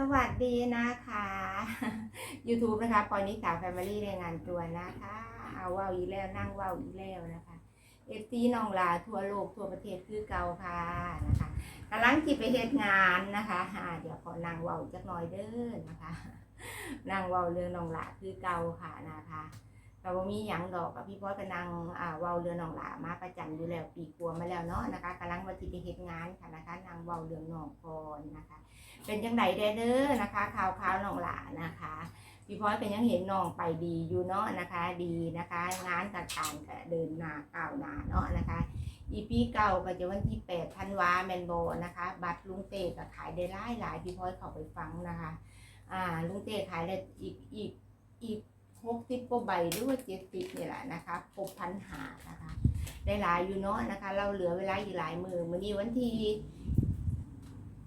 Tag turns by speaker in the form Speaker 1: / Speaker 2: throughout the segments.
Speaker 1: สวัสดีนะคะ YouTube นะคะปอยนิสาแฟมิลี่รายงานตัวนะคะเอาว่าวอีแล้วนั่งว่าวอีแล้วนะคะเอฟซีน้องลาทั่วโลกทั่วประเทศคือเก่าค่ะนะคะกำลังที่ไปเฮ็ดงานนะคะเดี๋ยวขอนั่งว่าวจักหน่อยเด้อนะคะนั่งว่าวเรื่องน้องลาคือเก่าค่ะนะคะแต่ว่มีหยังดอกกับพี่พ่อก็นั่งอ่าเว่าวเรือน้องลามาประจำอยู่แล้วปีกลัวมาแล้วเนาะนะคะกำลังว่าที่ไปเฮ็ดงานค่ะนะคะนั่งเว่าวเรือน้องก่อนนะคะ เป็นจังไดเด้อเด้อนะคะข่าวข่าวน้องหลานะคะพี่พอยเป็นยังเห็นน้องไปดีอยู่เนาะนะคะดีนะคะ งานต่างๆก็เดินหน้าก้าวหน้าเนาะนะคะอีพีเก่าก็จะวันที่แปดธันวาแมนโบนะคะ บัตรลุงเต้ก็ขายได้หลายหลายพี่พอยเข้าไปฟังนะคะ อ่าลุงเต้ขายได้อีกอีกอีกหกสิบกว่าใบหรือว่าเจ็ดสิบนี่แหละนะคะหกพันหานะคะ ได้หลายอยู่เนาะนะคะ เราเหลือเวลาอีกหลายมือมื่อนี้วันที่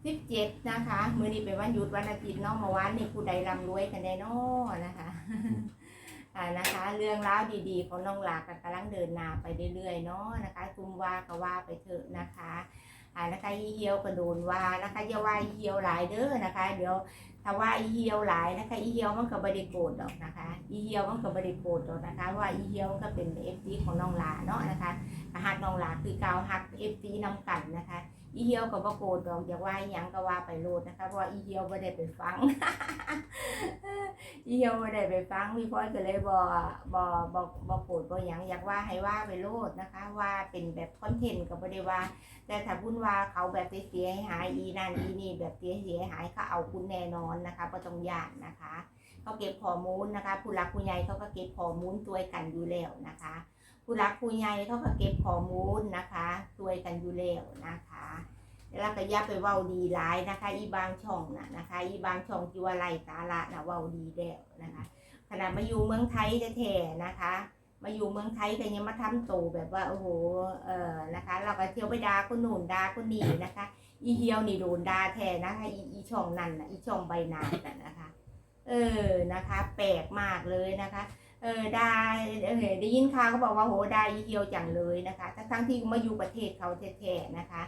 Speaker 1: สิบเจ็ดนะคะ มือนี้เป็นวันหยุดวันอาทิตย์เนาะเมื่อวานนี่ผู้ใดร่ำรวยกันได้นาะนะคะอ่านะคะ เรื่องราวดีๆ ของน้องหลากับกำลังเดินหน้าไปเรื่อยๆเนาะนะคะคุมว่าก็ว่าไปเถอะนะคะอ่านะคะอีเหียวก็โดนว่านะคะอย่าว่าอีเหียวหลายเด้อนะคะ เดี๋ยวถ้าว่าอีเหียวหลายนะคะอีเหียวมันก็บริโกรธดอกนะคะอีเหียวมันก็บริโกรธดอกนะคะ ว่าอีเหียวก็เป็นเอฟซีของน้องหลาเนาะนะคะหักน้องหลาคือเกาหักเอฟซีนำกันนะคะ อีเฮียวก็บ่โกรธดอกอยากว่าอิหยังก็ว่าไปโลดนะคะเพราะอีเฮียวบ่ได้ไปฟัง อีเฮียวบ่ได้ไปฟังพี่พลอยก็เลยบ่บ่บ่บ่โกรธบ่หยังอยากว่าให้ว่าไปโลดนะคะ ว่าเป็นแบบคอนเทนต์ก็บ่ได้ว่า แต่ถ้าพูดว่าเขาแบบเสียหายอีนั่นอีนี่แบบเสียหายเขาเอาคุณแน่นอนนะคะบ่ต้องยานนะคะเขาเก็บข้อมูลนะคะ ผู้รักผู้ใหญ่เขาก็เก็บข้อมูลตัวกันอยู่แล้วนะคะ ผู้รักผู้ใหญ่เขาก็เก็บข้อมูลนะคะช่วยกันอยู่แล้วนะคะแล้วก็ย่าไปเว้าดีร้ายนะคะ อีบางช่องน่ะนะคะ อีบางช่องที่ว่าไล่สาระนะเว้าดีแล้วนะคะขนาดมาอยู่เมืองไทยแท้ๆนะคะ มาอยู่เมืองไทยก็ยังมาทำโตแบบว่าโอ้โหเออนะคะ เราก็เที่ยวไปดาคนนู่นดาคนนีนะคะ อีเฮียวนี่โดนดาแทนนะคะอีอีช่องนั่นนะอีช่องใบนาน่ะนะคะ เออนะคะ แปลกมากเลยนะคะ เออได้เออได้ยินข่าวเขาบอกว่าโหได้อีเฮียวจังเลยนะคะ ทั้งทั้งที่มาอยู่ประเทศเขาแท้ๆนะคะ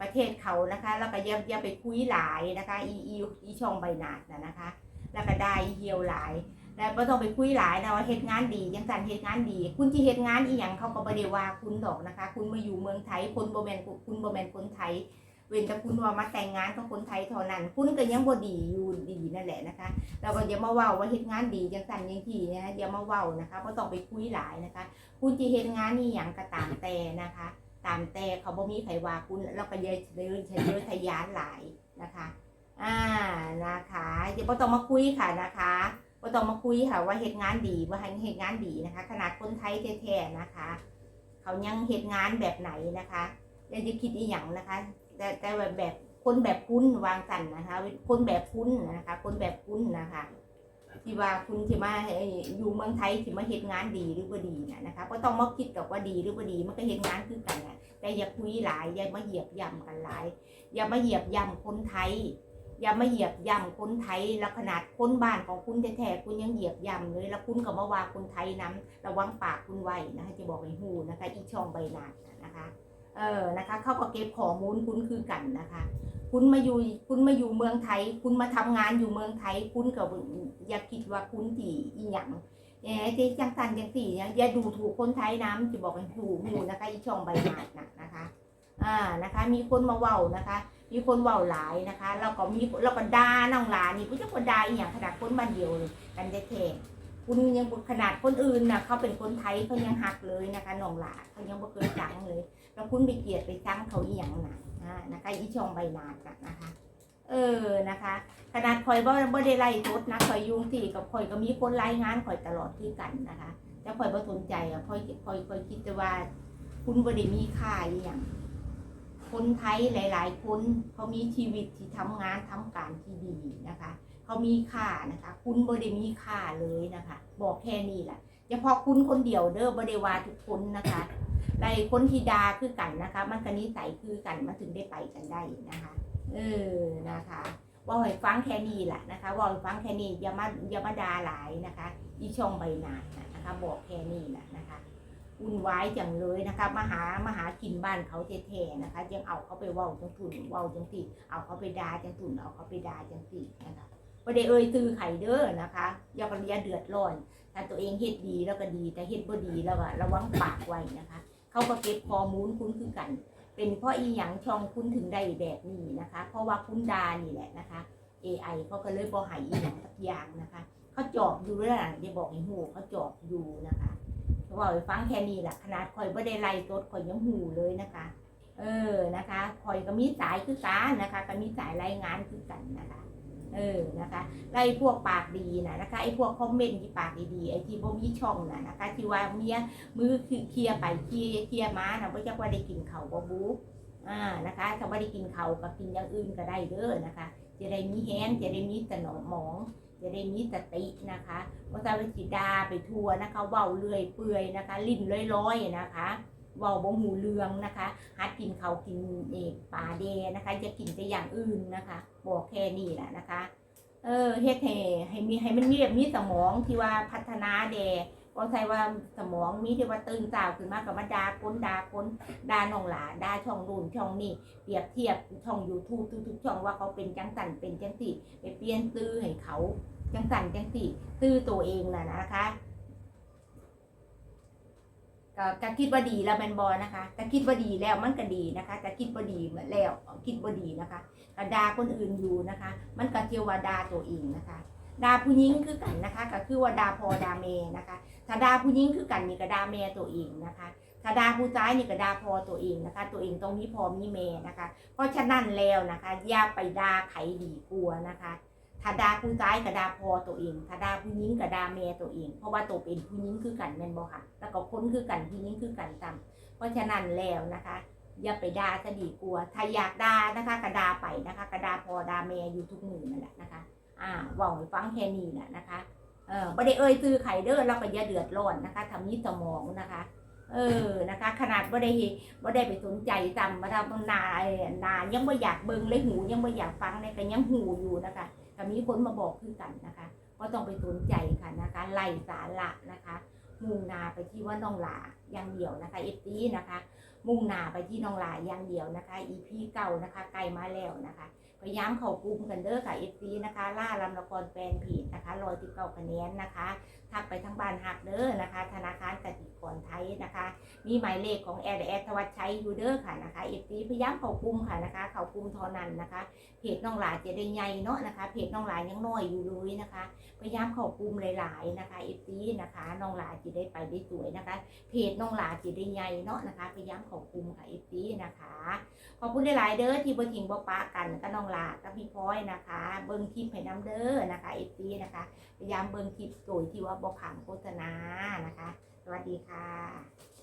Speaker 1: ประเทศเขานะคะ แล้วก็อย่าอย่าไปคุยหลายนะคะ อีอีอีช่องใบหนาดนะนะคะ แล้วก็ได้อีเฮียวหลาย แล้วก็ต้องไปคุยหลายนะว่าเฮ็ดงานดียังสั่นเฮ็ดงานดี คุณที่เฮ็ดงานอีหยังเขาก็บ่ได้ว่าคุณดอกนะคะ คุณมาอยู่เมืองไทยคนบ่แมนคุณบ่แมนคนไทย เว้นแต่คุณว่ามาแต่งงานกับคนไทยเท่านั้น คุณก็ยังบ่ดีอยู่ดีนั่นแหละนะคะเราก็อย่ามาเว้าว่าเฮ็ดงานดีจังสั่นยังทีนะอย่ามาเว้านะคะบ่ต้องไปคุยหลายนะคะ คุณที่เฮ็ดงานนี่หยังก็ตามแต่นะคะ ตามแต่เขาบ่มีใครว่าคุณแล้วก็อย่าเดินเฉยทะยานหลายนะคะอ่านะคะอย่าบ่ต้องมาคุยค่ะนะคะบ่ต้องมาคุยค่ะว่าเฮ็ดงานดีว่าเฮ็ดงานดีนะคะ ขนาดคนไทยแท้ๆนะคะ เขายังเฮ็ดงานแบบไหนนะคะอย่าจะคิดอีหยังนะคะ แต่แต่แบบแบบคนแบบคุณวางสันนะคะคนแบบคุณนนะคะ คนแบบคุณนนะคะ ที่ว่าคุณที่มาอยู่เมืองไทยที่มาเฮ็ดงานดีหรือบ่ดีนะนะคะก็ต้องมาคิดกับว่าดีหรือบ่ดีมันก็เฮ็ดงานคือกันนะแต่อย่าคุยหลายอย่ามาเหยียบย่ำกันหลาย อย่ามาเหยียบย่ำคนไทยอย่ามาเหยียบย่ำคนไทยแล้วขนาดคนบ้านของคุณแท้ๆคุณยังเหยียบย่ำเลย แล้วคุณก็มาว่าคนไทยนํระวังปากคุณไว้นะคะจะบอกให้ฮู้นะคะ อีช่องใบหนาดนะคะ เออนะคะ เขาก็เก็บข้อมูลคุณคือกันนะคะ คุณมาอยู่คุณมาอยู่เมืองไทย คุณมาทำงานอยู่เมืองไทย คุณก็อย่าคิดว่าคุณที่อีหยังแหมที่จังสันจังสี่เนี่ยอย่าดูถูกคนไทยน้ำจะบอกให้ถูกอยู่นะคะ อีช่องใบหนาดนะนะคะอ่านะคะ มีคนมาเว้านะคะ มีคนเว้าหลายนะคะแล้วก็มีแล้วก็ด่าน้องหลานนี่ผู้จะคนด่าอีหยังขนาดคนบ้านเดียวเลยกันแท้ๆ คุณยังขนาดคนอื่นนะเขาเป็นคนไทยเขายังหักเลยนะคะน้องหลาเขายังบ่เคยจังเลยแล้วคุณไปเกลียดไปจังเขาอีหยังนะนะคะอีช่องใบหนาดนะนะคะ เออนะคะ ขนาดคอยบ่บ่ได้ไล่ทดนะคอยยุ่งที่กับคอยก็มีคนรายงานคอยตลอดที่กันนะคะแต่คอยบ่สนใจอะคอยคอยคอยคิดแต่ว่า คุณบ่ได้มีค่าอีหยังคนไทยหลาย ๆ คนเขามีชีวิตที่ทำงานทำการที่ดีนะคะ เขามีค่านะคะ คุณบ่ได้มีค่าเลยนะคะ บอกแค่นี้แหละเฉพาะคุณคนเดียวเด้อบ่ได้ว่าทุกคนนะคะได้คนที่ดาคือกันนะคะ มันกนิสัยคือกันมันถึงได้ไปกันได้นะคะ เออนะคะว่าให้ฟังแค่นี้แหละนะคะว่าให้ฟังแค่นี้อย่ามาอย่ามาดาหลายนะคะ อีช่องใบหนาดนะนะคะ บอกแค่นี้แหละนะคะวุ่นวายจังเลยนะคะมาหามาหากินบ้านเขาแท้ๆนะคะยังเอาเขาไปว้าจังทุนว้าจังสิเอาเขาไปดาจังทุนเอาเขาไปดาจังสินะคะ บ่ได้เอ่ยตือไข่เด้อนะคะอย่ากันอย่าเดือดร้อน ถ้าตัวเองเฮ็ดดีแล้วก็ดี แต่เฮ็ดบ่ดีแล้วก็ระวังปากไว้นะคะ เขาก็เก็บข้อมูลคุณคือกัน เป็นเพราะอีหยังช่องคุณถึงได้แบบนี้นะคะ เพราะว่าคุณดานี่แหละนะคะ AI เขาก็เลยบ่ให้อีหยังสักอย่างนะคะ เขาจอบอยู่แล้วล่ะอย่าบอกให้หูเขาจอบอยู่นะคะเขาบอกฟังแค่นี้แหละขนาดคอยบ่ได้ไล่ตดคอยยังหูเลยนะคะ เออนะคะคอยก็มีสายคือกันนะคะ ก็มีสายรายงานคือกันนะคะ เออนะคะไล่พวกปากดีนะนะคะไอ้พวกคอมเมนต์ที่ปากดีๆไอ้ที่บ่มีช่องน่ะนะคะที่ว่าเมียมือคือเคลียร์ไปเคลียร์เคลียร์มานะบ่จักว่าได้กินเขาบ่บูอ่านะคะถ้าบ่ได้กินเขาก็กินอย่างอื่นก็ได้เด้อนะคะ จะได้มีแฮนจะได้มีสนองหมองจะได้มีสตินะคะว่าจะไปจิดาไปทัวนะคะเว้าเลื่อยเปื่อยนะคะ ลิ้นลอยๆนะคะ เว้าบ่หูเรืองนะคะหัดกินเขากินเอกปลาแดนะคะจะกินแต่อย่างอื่นนะคะบอกแค่นี้แหละนะคะเออเฮ็ดให้ให้มีให้มันมีแบบมีสมองที่ว่าพัฒนาแดก็ใช่ว่าสมองมีที่ว่าตื่นสาวขึ้นมากับมาดาคนดาคนดานองหลาดาช่องรุ่นช่องนี้เปรียบเทียบช่อง YouTube ทุกๆช่องว่าเขาเป็นจังสันเป็นจังสิไปเปลี่ยนตื้อให้เขาจังสันจังสิตื้อตัวเองน่ะนะคะ ก็ก็คิดว่าดีแล้วแมนบอนะคะก็คิดว่าดีแล้วมันก็ดีนะคะก็คิดว่าดีแล้วคิดว่าดีนะคะก็ดาคนอื่นอยู่นะคะ มันก็เทียวว่าดาตัวเองนะคะดาผู้หญิงคือกันนะคะ ก็คือว่าดาพอดาเมนะคะถ้าดาผู้หญิงคือกันนี่ก็ดาแม่ตัวเองนะคะถ้าดาผู้ชายนี่ก็ดาพอตัวเองนะคะ ตัวเองต้องมีพอมีแม่นะคะ เพราะฉะนั้นแล้วนะคะอย่าไปดาไขดีกลัวนะคะ ถ้าดาผู้ชายก็ดาพอตัวเอง ถ้าดาผู้หญิงก็ดาแม่ตัวเอง เพราะว่าตัวเป็นผู้หญิงคือกันแม่นบ่ค่ะ แล้วก็คนคือกันผู้หญิงคือกันตามเพราะฉะนั้นแล้วนะคะ อย่าไปด่าจะดีกลัว ถ้าอยากด่านะคะก็ด่าไปนะคะก็ด่าพอด่าแม่อยู่ทุกมือนั่นแหละนะคะ อ่าว่าให้ฟังแค่นี้แหละนะคะเออบ่ได้เอ่ยซื้อไข่เด้อเราก็อย่าเดือดร้อนนะคะทำนี้สมองนะคะ เออนะคะ ขนาดบ่ได้บ่ได้ไปสนใจจำมาทำนาไอ้นายังบ่อยากเบิ่งเลยหูยังบ่อยากฟังเนี่ยก็ยังหูอยู่นะคะ ต่มีคนมาบอกคือกันนะคะก็ต้องไปสนใจค่ะนะคะไล่สาระนะคะมุ่งนาไปที่ว่าน้องหลาอย่างเดียวนะคะเอฟซีนะคะ มุ่งนาไปที่น้องหลาอย่างเดียวนะคะอีพีเก่านะคะไกลมาแล้วนะคะ พยายามเข้ากลุ่มกันเด้อค่ะเอฟซีนะคะ ล่าลำละครแฟนผีนะคะรอยติดเก่าคะแนนนะคะ ทักไปทั้งบ้านหักเด้อนะคะ ธนาคารกสิกรไทยนะคะ มีหมายเลขของแอร์แอร์ทวัชชัยอยู่เด้อค่ะนะคะเอฟซีพยายามเข้ากุมค่ะนะคะ เข้ากุมท่านั้นนะคะ เพจน้องหลาจะได้ใหญ่เนาะนะคะ เพจน้องหลายังน้อยอยู่เลยนะคะ พยายามเข้ากุมหลาย ๆ นะคะเอฟซีนะคะน้องหลาจะได้ไปได้สวยนะคะ เพจน้องหลาจะได้ใหญ่เนาะนะคะ พยายามเข้ากุมค่ะเอฟซีนะคะขอบคุณหลาย ๆ เด้อที่บ่ทิ้งบ่ปะกันกับน้องหลากับพี่พลอยนะคะ เบิ่งคลิปให้น้ำเด้อนะคะเอฟซีนะคะ พยายามเบิ่งคลิปโดยที่ว่าบ่านโฆษณานะคะ สวัสดีค่ะ